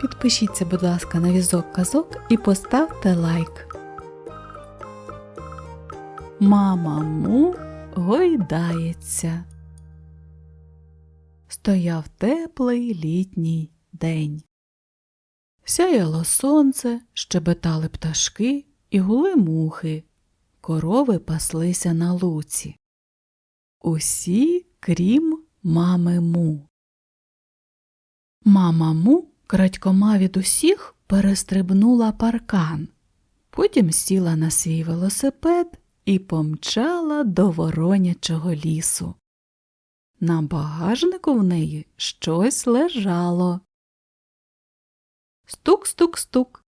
підпишіться, будь ласка, на візок казок і поставте лайк. Мама му гойдається. Стояв теплий літній день. Сяяло сонце, щебетали пташки і гули мухи. Корови паслися на луці. Усі, крім мами му. Мама му крадькома від усіх перестрибнула паркан, потім сіла на свій велосипед і помчала до воронячого лісу. На багажнику в неї щось лежало. Стук-стук-стук.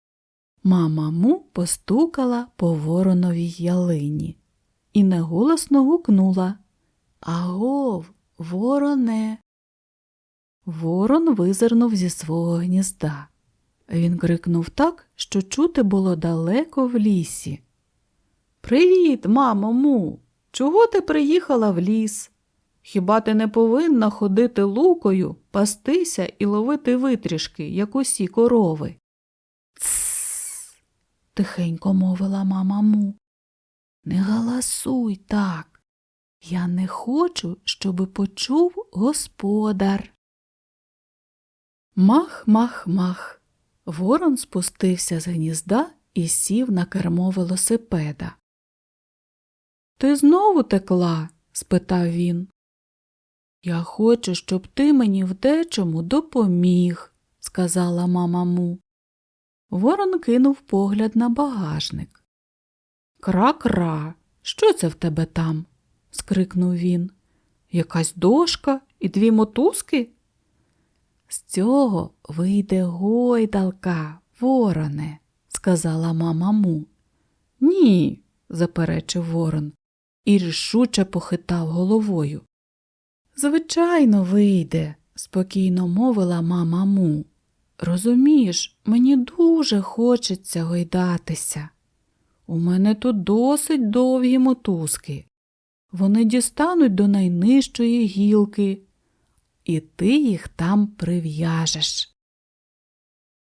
Мама му постукала по вороновій ялині і неголосно гукнула Агов, вороне. Ворон визирнув зі свого гнізда. Він крикнув так, що чути було далеко в лісі. Привіт, мамо му. Чого ти приїхала в ліс? Хіба ти не повинна ходити лукою, пастися і ловити витрішки, як усі корови? Тсс. тихенько мовила мама му. Не галасуй так. Я не хочу, щоби почув господар. Мах, мах, мах. Ворон спустився з гнізда і сів на кермо велосипеда. Ти знову текла? спитав він. Я хочу, щоб ти мені в дечому допоміг, сказала мама му. Ворон кинув погляд на багажник. Кра-кра, що це в тебе там? скрикнув він. Якась дошка і дві мотузки? З цього вийде гойдалка, вороне, сказала мама му. Ні, заперечив ворон і рішуче похитав головою. Звичайно, вийде, спокійно мовила мама му. Розумієш, мені дуже хочеться гойдатися. У мене тут досить довгі мотузки. Вони дістануть до найнижчої гілки, і ти їх там прив'яжеш.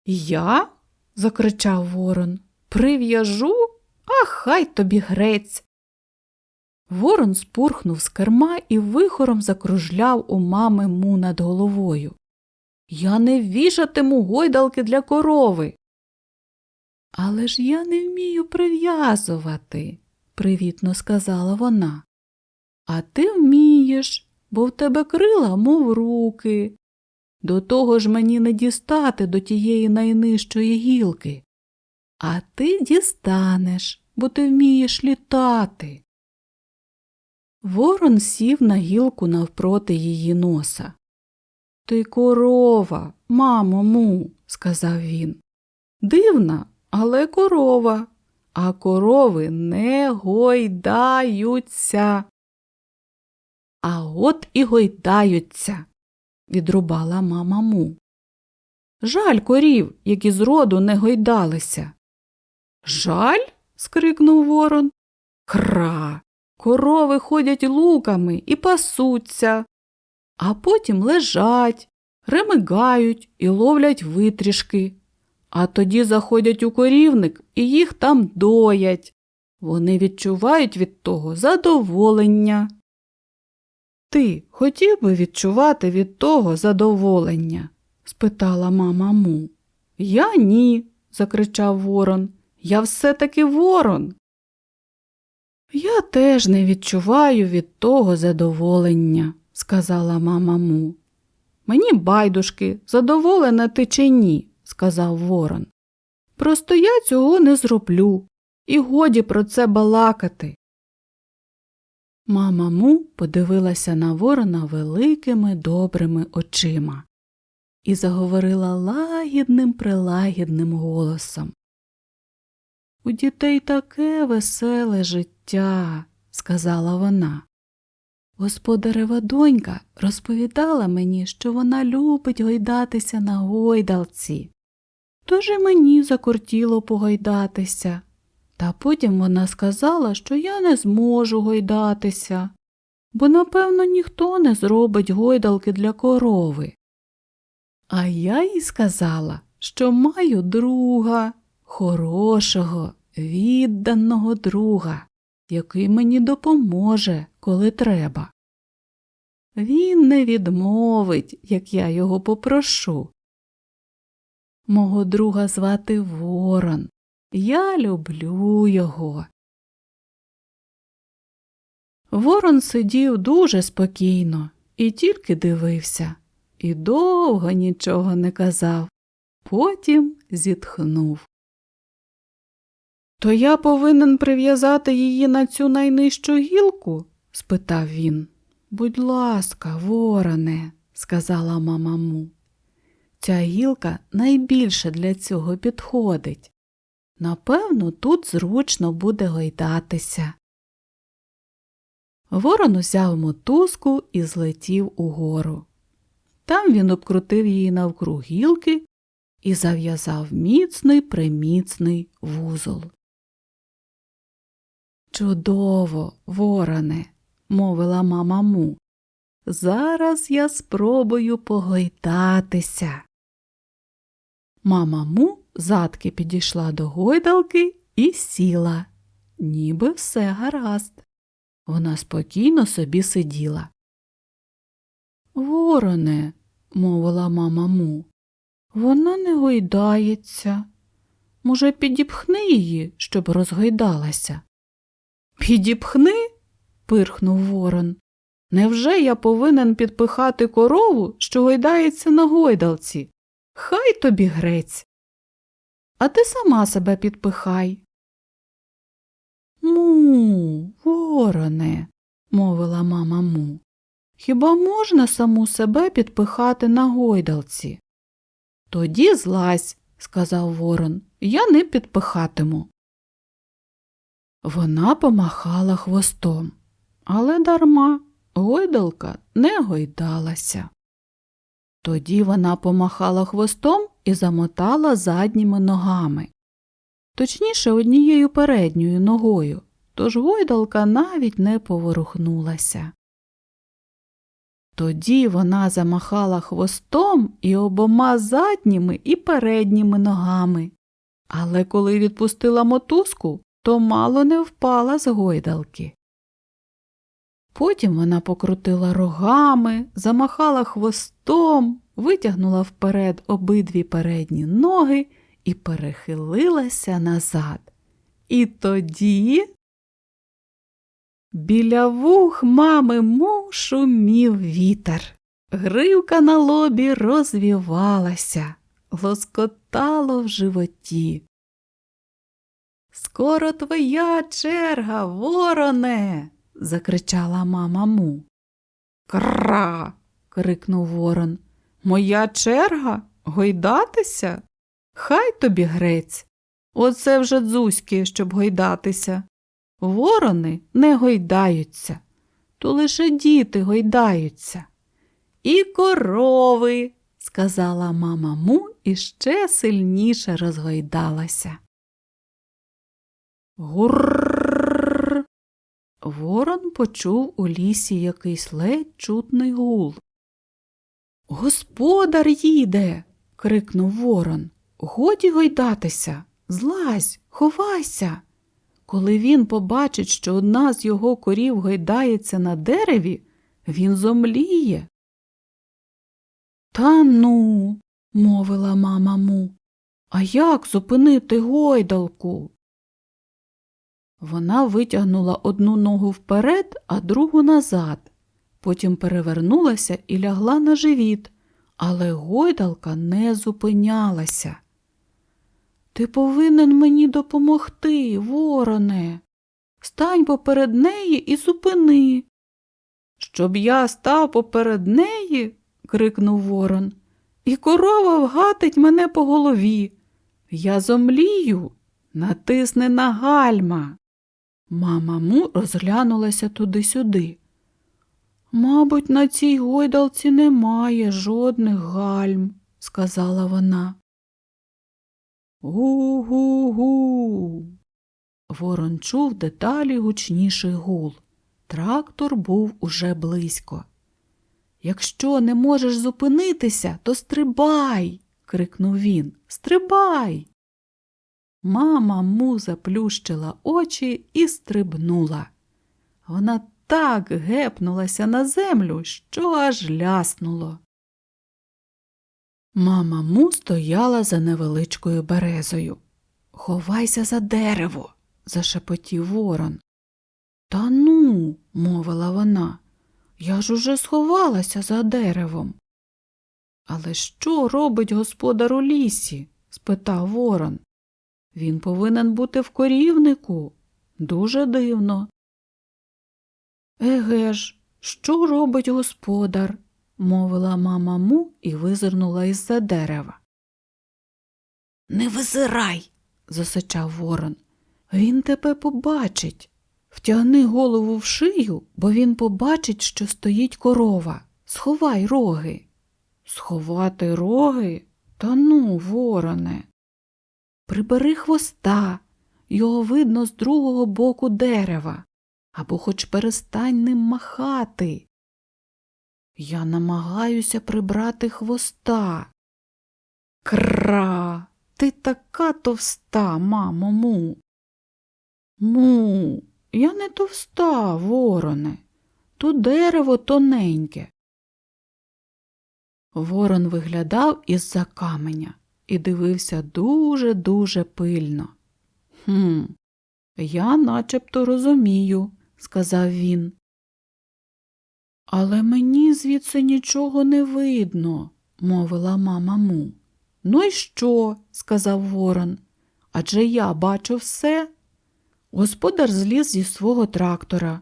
Я? закричав ворон. Прив'яжу? А хай тобі грець. Ворон спурхнув з керма і вихором закружляв у мами му над головою. Я не вішатиму гойдалки для корови. Але ж я не вмію прив'язувати, привітно сказала вона. А ти вмієш, бо в тебе крила, мов руки. До того ж мені не дістати до тієї найнижчої гілки. А ти дістанеш, бо ти вмієш літати. Ворон сів на гілку навпроти її носа. Ти корова, мамо му, сказав він. Дивна, але корова, а корови не гойдаються. А от і гойдаються, відрубала мама му. Жаль корів, які зроду не гойдалися. Жаль? скрикнув ворон. Кра. Корови ходять луками і пасуться, а потім лежать, ремигають і ловлять витрішки, а тоді заходять у корівник і їх там доять. Вони відчувають від того задоволення. Ти хотів би відчувати від того задоволення? спитала мама му. Я ні, закричав ворон. Я все таки ворон. Я теж не відчуваю від того задоволення, сказала мама му. Мені байдужки, задоволена ти чи ні, сказав ворон. Просто я цього не зроблю, і годі про це балакати. Мама му подивилася на ворона великими добрими очима і заговорила лагідним прилагідним голосом. У дітей таке веселе життя, сказала вона. Господарева донька розповідала мені, що вона любить гойдатися на гойдалці. Тож і мені закортіло погойдатися. Та потім вона сказала, що я не зможу гойдатися, бо, напевно, ніхто не зробить гойдалки для корови. А я їй сказала, що маю друга, хорошого, відданого друга, який мені допоможе, коли треба. Він не відмовить, як я його попрошу. Мого друга звати Ворон. Я люблю його. Ворон сидів дуже спокійно і тільки дивився, і довго нічого не казав. Потім зітхнув. То я повинен прив'язати її на цю найнижчу гілку? спитав він. Будь ласка, вороне, сказала мама му. Ця гілка найбільше для цього підходить. Напевно, тут зручно буде гойдатися. Ворон узяв мотузку і злетів угору. Там він обкрутив її навкруг гілки і зав'язав міцний приміцний вузол. Чудово, вороне, мовила мама му. Зараз я спробую погойдатися. Мама му задки підійшла до гойдалки і сіла, ніби все гаразд. Вона спокійно собі сиділа. Вороне, мовила мама му, вона не гойдається. Може, підіпхни її, щоб розгойдалася? Підіпхни? пирхнув ворон. Невже я повинен підпихати корову, що гойдається на гойдалці? Хай тобі грець. А ти сама себе підпихай. Му, вороне, мовила мама му. Хіба можна саму себе підпихати на гойдалці? Тоді злазь, сказав ворон, я не підпихатиму. Вона помахала хвостом, але дарма гойдалка не гойдалася. Тоді вона помахала хвостом і замотала задніми ногами, точніше, однією передньою ногою, тож гойдалка навіть не поворухнулася. Тоді вона замахала хвостом і обома задніми і передніми ногами, але коли відпустила мотузку, то мало не впала з гойдалки. Потім вона покрутила рогами, замахала хвостом, витягнула вперед обидві передні ноги і перехилилася назад. І тоді біля вух мами му шумів вітер. Гривка на лобі розвівалася, лоскотало в животі. Скоро твоя черга, вороне. закричала мама му. Кра. крикнув ворон. Моя черга гойдатися? Хай тобі грець. Оце вже дзузьки, щоб гойдатися. Ворони не гойдаються, то лише діти гойдаються. І корови, сказала мама му і ще сильніше розгойдалася. Гурр. Ворон почув у лісі якийсь ледь чутний гул. Господар їде. крикнув ворон. Годі гойдатися, злазь, ховайся. Коли він побачить, що одна з його корів гойдається на дереві, він зомліє. Та ну, мовила мама му, а як зупинити гойдалку? Вона витягнула одну ногу вперед, а другу назад, потім перевернулася і лягла на живіт, але гойдалка не зупинялася. Ти повинен мені допомогти, вороне. Стань поперед неї і зупини. Щоб я став поперед неї, крикнув ворон, і корова вгатить мене по голові. Я зомлію, натисни на гальма. Мама му розглянулася туди-сюди. Мабуть, на цій гойдалці немає жодних гальм, сказала вона. Гу-гу-гу. Ворон чув деталі гучніший гул. Трактор був уже близько. Якщо не можеш зупинитися, то стрибай. крикнув він. Стрибай. Мама му заплющила очі і стрибнула. Вона так гепнулася на землю, що аж ляснуло. Мама му стояла за невеличкою березою. Ховайся за дерево, зашепотів ворон. Та ну, мовила вона, я ж уже сховалася за деревом. Але що робить господар у лісі? спитав ворон. Він повинен бути в корівнику. Дуже дивно. Еге ж, що робить господар? мовила мама му і визирнула із за дерева. Не визирай, засичав ворон. Він тебе побачить. Втягни голову в шию, бо він побачить, що стоїть корова. Сховай роги. Сховати роги? Та ну, вороне. Прибери хвоста, його видно з другого боку дерева, або хоч перестань ним махати. Я намагаюся прибрати хвоста. Кра, ти така товста, мамо му. Му, я не товста, вороне. Тут дерево тоненьке. Ворон виглядав із-за каменя і дивився дуже-дуже пильно. Хм, я начебто розумію, сказав він. Але мені звідси нічого не видно, мовила мама му. Ну й що? сказав ворон. Адже я бачу все. Господар зліз зі свого трактора.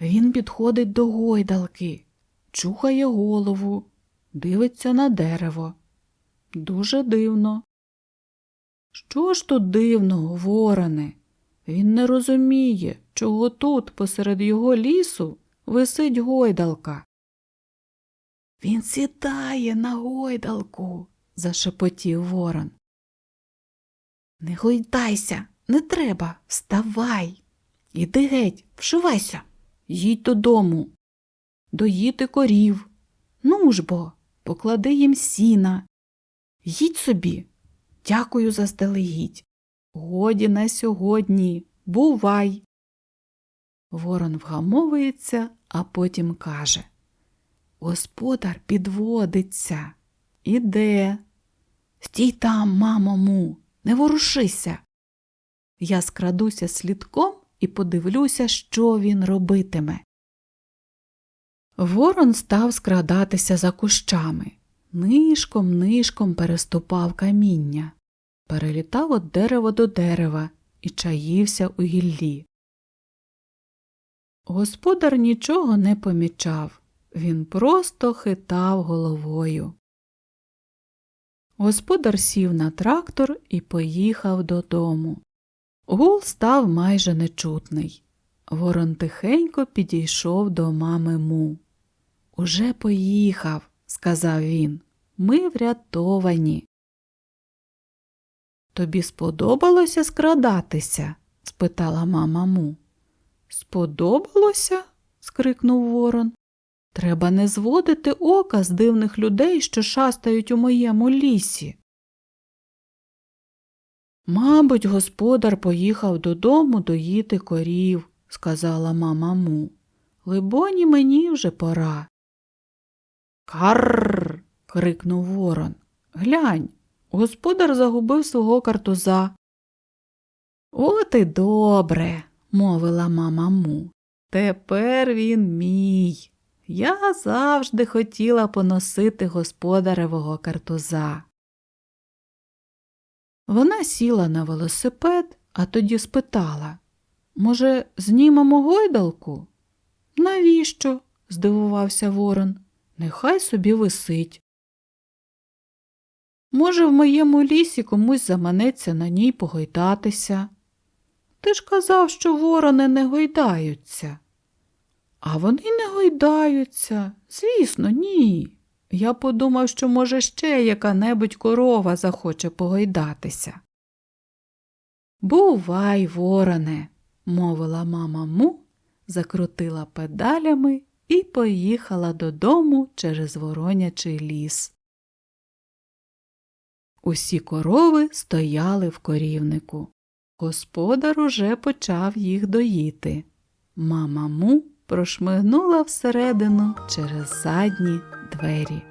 Він підходить до гойдалки, чухає голову, дивиться на дерево. Дуже дивно. Що ж тут дивного, вороне? Він не розуміє, чого тут, посеред його лісу, висить гойдалка. Він сідає на гойдалку, зашепотів ворон. Не гойдайся, не треба, вставай. Іди геть, вшивайся, їдь додому. Доїти корів. Ну ж бо, поклади їм сіна. Їдь собі. Дякую заздалегідь. Годі на сьогодні. Бувай. Ворон вгамовується, а потім каже Господар підводиться. Іде. Стій там, мамо му, не ворушися. Я скрадуся слідком і подивлюся, що він робитиме. Ворон став скрадатися за кущами, нишком нишком переступав каміння, перелітав від дерева до дерева і чаївся у гіллі. Господар нічого не помічав, він просто хитав головою. Господар сів на трактор і поїхав додому. Гул став майже нечутний. Ворон тихенько підійшов до мами му. Уже поїхав, сказав він. Ми врятовані. Тобі сподобалося скрадатися? спитала мама му. Сподобалося? скрикнув ворон. Треба не зводити ока з дивних людей, що шастають у моєму лісі. Мабуть, господар поїхав додому доїти корів, сказала мама му. Либоні, мені вже пора. Карр. крикнув ворон. Глянь, господар загубив свого картуза. От і добре, мовила мама му. Тепер він мій. Я завжди хотіла поносити господаревого картуза. Вона сіла на велосипед, а тоді спитала Може, знімемо гойдалку? Навіщо? здивувався Ворон. Нехай собі висить. Може, в моєму лісі комусь заманеться на ній погойдатися. Ти ж казав, що ворони не гойдаються. А вони не гойдаються. Звісно, ні. Я подумав, що, може, ще яка-небудь корова захоче погойдатися. Бувай, вороне, мовила мама му, закрутила педалями і поїхала додому через воронячий ліс. Усі корови стояли в корівнику. Господар уже почав їх доїти. Мама му прошмигнула всередину через задні двері.